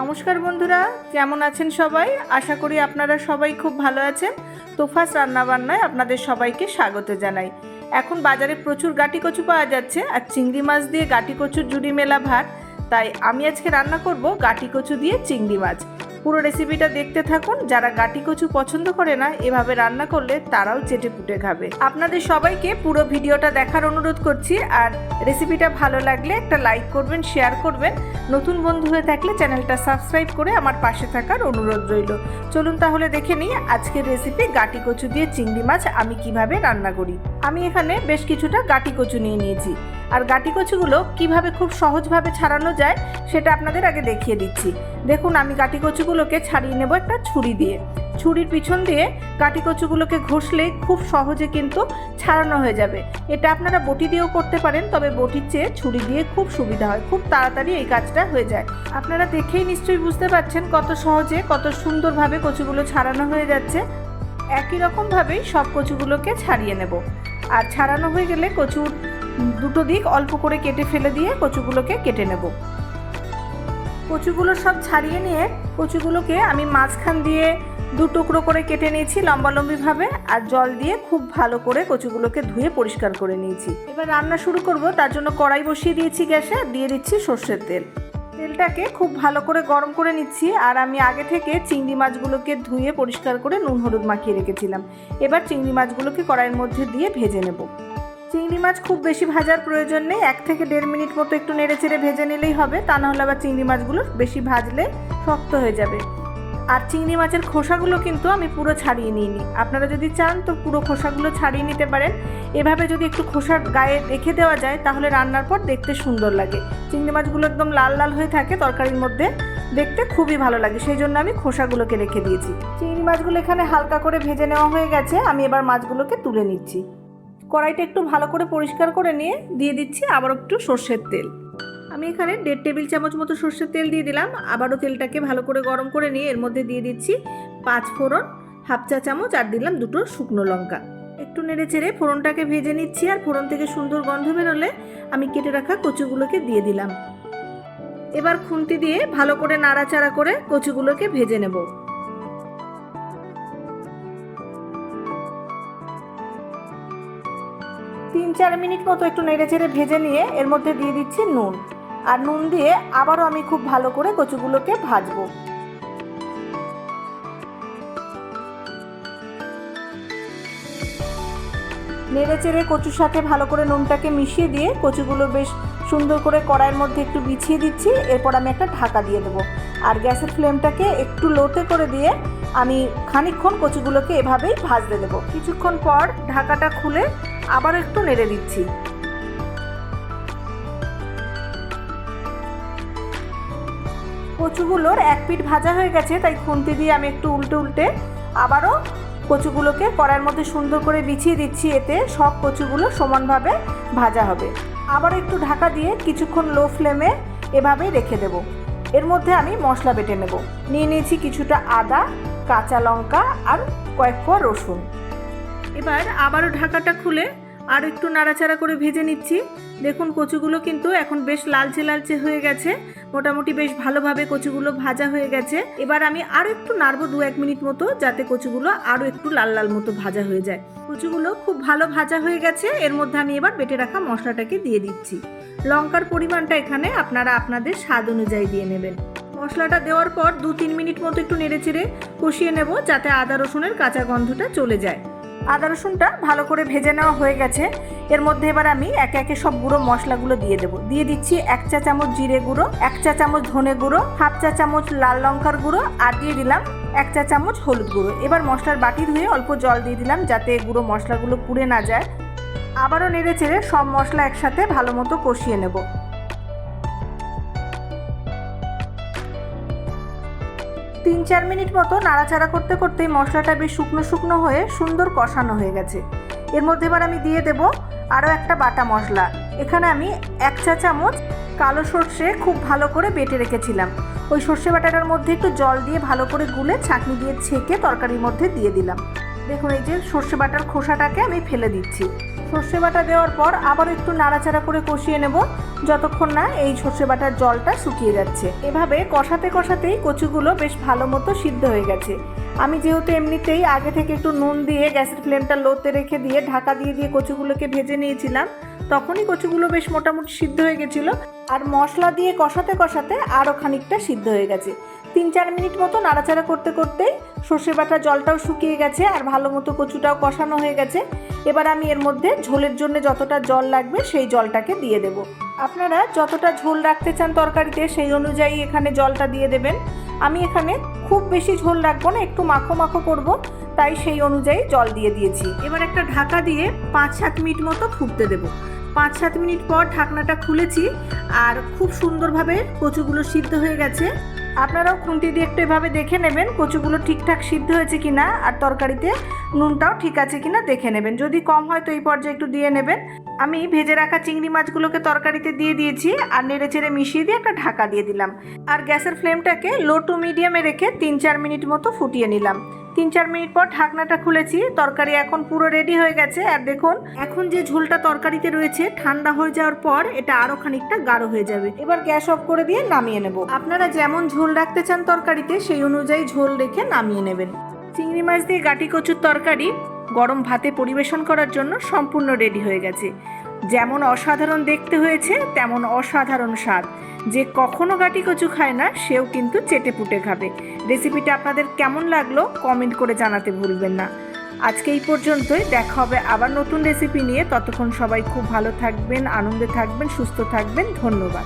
নমস্কার বন্ধুরা, কেমন আছেন সবাই? আশা করি আপনারা সবাই খুব ভালো আছেন। তোফাস রান্নাবান্নায় আপনাদের সবাইকে স্বাগত জানাই। এখন বাজারে প্রচুর গাটি কচু পাওয়া যাচ্ছে, আর চিংড়ি মাছ দিয়ে গাটি কচুর জুড়ি মেলা ভাত তাই আমি আজকে রান্না করব গাটি কচু দিয়ে চিংড়ি মাছ। পুরো রেসিপিটা দেখতে থাকুন। যারা গাটি কচু পছন্দ করে না, এভাবে রান্না করলে তারাও চেটে পুটে খাবে। আপনাদের সবাইকে পুরো ভিডিওটা দেখার অনুরোধ করছি। আর রেসিপিটা ভালো লাগলে একটা লাইক করবেন শেয়ার করবেন। নতুন বন্ধু হয়ে থাকলে চ্যানেলটা সাবস্ক্রাইব করে আমার পাশে থাকার অনুরোধ রইল। চলুন তাহলে দেখে নিই আজকের রেসিপি গাটি কচু দিয়ে চিংড়ি মাছ আমি কীভাবে রান্না করি। আমি এখানে বেশ কিছুটা গাটি কচু নিয়ে নিয়েছি। আর গাটি কচুগুলো কীভাবে খুব সহজভাবে ছাড়ানো যায় সেটা আপনাদের আগে দেখিয়ে দিচ্ছি। দেখুন, আমি গাটি কচুগুলোকে ছাড়িয়ে নেব একটা ছুরি দিয়ে। ছুরির পিছন দিয়ে কাটি কচুগুলোকে ঘষলে খুব সহজে কিন্তু ছাড়ানো হয়ে যাবে। এটা আপনারা বটি দিয়েও করতে পারেন, তবে বটির চেয়ে ছুরি দিয়ে খুব সুবিধা হয়। খুব তাড়াতাড়ি এই কাজটা হয়ে যায়। আপনারা দেখেই নিশ্চয়ই বুঝতে পারছেন কত সহজে, কত সুন্দরভাবে কচুগুলো ছাড়ানো হয়ে যাচ্ছে। একই রকমভাবেই সব কচুগুলোকে ছাড়িয়ে নেব। আর ছাড়ানো হয়ে গেলে কচুর দুটো দিক অল্প করে কেটে ফেলে দিয়ে কচুগুলোকে কেটে নেব। কচুগুলো সব ছাড়িয়ে নিয়ে কচুগুলোকে আমি মাঝখান দিয়ে দু টুকরো করে কেটে নিয়েছি লম্বালম্বিভাবে আর জল দিয়ে খুব ভালো করে কচুগুলোকে ধুয়ে পরিষ্কার করে নিয়েছি। এবার রান্না শুরু করব, তার জন্য কড়াই বসিয়ে দিয়েছি গ্যাসে, দিয়ে দিচ্ছি সর্ষের তেল। তেলটাকে খুব ভালো করে গরম করে নিচ্ছি আর আমি আগে থেকে চিংড়ি মাছগুলোকে ধুয়ে পরিষ্কার করে নুন হলুদ মাখিয়ে রেখেছিলাম। এবার চিংড়ি মাছগুলোকে কড়াইয়ের মধ্যে দিয়ে ভেজে নেব। মাছ খুব বেশি ভাজার প্রয়োজন নেই। এক থেকে দেড় মিনিট মতো একটু নেড়ে চেড়ে ভেজে নিলেই হবে। তা নাহলে আবার চিংড়ি মাছগুলো বেশি ভাজলে শক্ত হয়ে যাবে। আর চিংড়ি মাছের খোসাগুলো কিন্তু আমি পুরো ছাড়িয়ে নিয়ে নিই আপনারা যদি চান তো পুরো খোসাগুলো ছাড়িয়ে নিতে পারেন। এভাবে যদি একটু খোসার গায়ে রেখে দেওয়া যায়, তাহলে রান্নার পর দেখতে সুন্দর লাগে। চিংড়ি মাছগুলো একদম লাল লাল হয়ে থাকে, তরকারির মধ্যে দেখতে খুবই ভালো লাগে। সেই জন্য আমি খোসাগুলোকে রেখে দিয়েছি। চিংড়ি মাছগুলো এখানে হালকা করে ভেজে নেওয়া হয়ে গেছে। আমি এবার মাছগুলোকে তুলে নিচ্ছি। কড়াইটা একটু ভালো করে পরিষ্কার করে নিয়ে দিয়ে দিচ্ছি আবার একটু সর্ষের তেল। আমি এখানে দেড় টেবিল চামচ মতো সর্ষের তেল দিয়ে দিলাম। আবারও তেলটাকে ভালো করে গরম করে নিয়ে এর মধ্যে দিয়ে দিচ্ছি পাঁচ ফোড়ন, হাফ চা চামচ আর দিলাম দুটো শুকনো লঙ্কা। একটু নেড়ে চেড়ে ফোড়নটাকে ভেজে নিচ্ছি আর ফোড়ন থেকে সুন্দর গন্ধ বেরোলে আমি কেটে রাখা কচুগুলোকে দিয়ে দিলাম। এবার খুন্তি দিয়ে ভালো করে নাড়াচাড়া করে কচুগুলোকে ভেজে নেব। তিন চার মিনিট মতো একটু নেড়ে চেড়ে ভেজে নিয়ে এর মধ্যে দিয়ে দিচ্ছি নুন। আর নুন দিয়ে আবারও আমি খুব ভালো করে কচুগুলোকে ভাজবো। নেড়ে চেড়ে কচুর সাথে ভালো করে নুনটাকে মিশিয়ে দিয়ে কচুগুলো বেশ সুন্দর করে কড়াইয়ের মধ্যে একটু বিছিয়ে দিচ্ছি। এরপর আমি একটা ঢাকা দিয়ে দেবো। আর গ্যাসের ফ্লেমটাকে একটু লোতে করে দিয়ে আমি খানিকক্ষণ কচুগুলোকে এভাবেই ভাজতে দেবো। কিছুক্ষণ পর ঢাকাটা খুলে আবার একটু নেড়ে দিচ্ছি। কচুগুলোর এক পিঠ ভাজা হয়ে গেছে, তাই খুন্তি দিয়ে আমি একটু উল্টে উল্টে আবারও কচুগুলোকে কড়াইয়ের মধ্যে সুন্দর করে বিছিয়ে দিচ্ছি, এতে সব কচুগুলো সমানভাবে ভাজা হবে। আবার একটু ঢাকা দিয়ে কিছুক্ষণ লো ফ্লেমে এভাবেই রেখে দেব। এর মধ্যে আমি মশলা বেটে নেব। নিয়ে নিয়েছি কিছুটা আদা, কাঁচা লঙ্কা আর কয়েক কোয়া রসুন। এবার আবারও ঢাকাটা খুলে আর একটু নাড়াচাড়া করে ভেজে নিচ্ছি। দেখুন, কচুগুলো কিন্তু এখন বেশ লালচে লালচে হয়ে গেছে। মোটামুটি বেশ ভালোভাবে কচুগুলো ভাজা হয়ে গেছে। এবার আমি আরও একটু নাড়বো দু এক মিনিট মতো, যাতে কচুগুলো আরও একটু লাল লাল মতো ভাজা হয়ে যায়। কচুগুলো খুব ভালো ভাজা হয়ে গেছে। এর মধ্যে আমি এবার বেটে রাখা মশলাটাকে দিয়ে দিচ্ছি। লঙ্কার পরিমাণটা এখানে আপনারা আপনাদের স্বাদ অনুযায়ী দিয়ে নেবেন। মশলাটা দেওয়ার পর দু তিন মিনিট মতো একটু নেড়ে চেড়ে কষিয়ে নেব, যাতে আদা রসুনের কাঁচা গন্ধটা চলে যায়। আদা রসুনটা ভালো করে ভেজে নেওয়া হয়ে গেছে। এর মধ্যে এবার আমি একে একে সব গুঁড়ো মশলাগুলো দিয়ে দেবো। দিয়ে দিচ্ছি এক চা চামচ জিরে গুঁড়ো, এক চা চামচ ধনে গুঁড়ো, হাফ চা চামচ লাল লঙ্কার গুঁড়ো আর দিয়ে দিলাম এক চা চামচ হলুদ গুঁড়ো। এবার মশলার বাটি ধুয়ে অল্প জল দিয়ে দিলাম যাতে গুঁড়ো মশলাগুলো পুড়ে না যায়। আবারও নেড়ে চেড়ে সব মশলা একসাথে ভালো মতো কষিয়ে নেব। তিন চার মিনিট মতো নাড়াচাড়া করতে করতেই মশলাটা বেশ শুকনো শুকনো হয়ে সুন্দর কষানো হয়ে গেছে। এর মধ্যে এবার আমি দিয়ে দেব আরও একটা বাটা মশলা। এখানে আমি এক চা চামচ কালো সর্ষে খুব ভালো করে বেটে রেখেছিলাম। ওই সর্ষে বাটাটার মধ্যে একটু জল দিয়ে ভালো করে গুলে ছাঁকনি দিয়ে ছেঁকে তরকারির মধ্যে দিয়ে দিলাম। দেখুন, এই যে সর্ষে বাটার খোসাটাকে আমি ফেলে দিচ্ছি। সর্ষে বাটা দেওয়ার পর আবার একটু নাড়াচাড়া করে কষিয়ে নেব। যতক্ষণ না এই সর্ষে বাটার জলটা শুকিয়ে যাচ্ছে। এভাবে কষাতে কষাতেই কচুগুলো বেশ ভালো মতো সিদ্ধ হয়ে গেছে। আমি যেহেতু এমনিতেই আগে থেকে একটু নুন দিয়ে গ্যাসের ফ্লেমটা লোতে রেখে দিয়ে ঢাকা দিয়ে দিয়ে কচুগুলোকে ভেজে নিয়েছিলাম, তখনই কচুগুলো বেশ মোটামুটি সিদ্ধ হয়ে গেছিল। আর মশলা দিয়ে কষাতে কষাতে আরও খানিকটা সিদ্ধ হয়ে গেছে। তিন চার মিনিট মতো নাড়াচাড়া করতে করতে সর্ষে বাটা জলটাও শুকিয়ে গেছে আর ভালো মতো কচুটাও কষানো হয়ে গেছে। এবার আমি এর মধ্যে ঝোলের জন্য যতটা জল লাগবে সেই জলটাকে দিয়ে দেব। আপনারা যতটা ঝোল রাখতে চান তরকারিতে সেই অনুযায়ী এখানে জলটা দিয়ে দেবেন। আমি এখানে খুব বেশি ঝোল রাখব না, একটু মাখো মাখো করব, তাই সেই অনুযায়ী জল দিয়ে দিয়েছি। এবার একটা ঢাকা দিয়ে পাঁচ সাত মিনিট মতো ফুটতে দেবো। পাঁচ সাত মিনিট পর ঢাকনাটা খুলেছি আর খুব সুন্দরভাবে কচুগুলো সিদ্ধ হয়ে গেছে। আপনারাও খুন্তি দিয়ে একটু এভাবে দেখে নেবেন, কচুগুলো ঠিকঠাক সিদ্ধ হয়েছে কি না আর তরকারিতে নুনটাও ঠিক আছে কি না দেখে নেবেন। যদি কম হয় তো এই পর্যায়ে একটু দিয়ে নেবেন। আমি ভেজে রাখা চিংড়ি মাছগুলোকে তরকারিতে দিয়ে দিয়েছি আর নেড়ে চেড়ে মিশিয়ে দিয়ে একটা ঢাকা দিয়ে দিলাম। আর গ্যাসের ফ্লেমটাকে লো টু মিডিয়ামে রেখে তিন চার মিনিট মতো ফুটিয়ে নিলাম। তিন চার মিনিট পর ঢাকনাটা খুলেছি, তরকারি এখন পুরো রেডি হয়ে গেছে। আর দেখুন, এখন যে ঝোলটা তরকারিতে রয়েছে, ঠান্ডা হয়ে যাওয়ার পর এটা আরও খানিকটা গাঢ় হয়ে যাবে। এবার গ্যাস অফ করে দিয়ে নামিয়ে নেব। আপনারা যেমন ঝোল রাখতে চান তরকারিতে, সেই অনুযায়ী ঝোল রেখে নামিয়ে নেবেন। চিংড়ি মাছ দিয়ে গাটি কচুর তরকারি গরম ভাতে পরিবেশন করার জন্য সম্পূর্ণ রেডি হয়ে গেছে। যেমন অসাধারণ দেখতে হয়েছে, তেমন অসাধারণ স্বাদ। যে কখনো গাটি কচু খায় না, সেও কিন্তু চেটে পুটে খাবে। রেসিপিটা আপনাদের কেমন লাগল কমেন্ট করে জানাতে ভুলবেন না। আজকে এই পর্যন্তই, দেখা হবে আবার নতুন রেসিপি নিয়ে। ততক্ষণ সবাই খুব ভালো থাকবেন, আনন্দে থাকবেন, সুস্থ থাকবেন। ধন্যবাদ।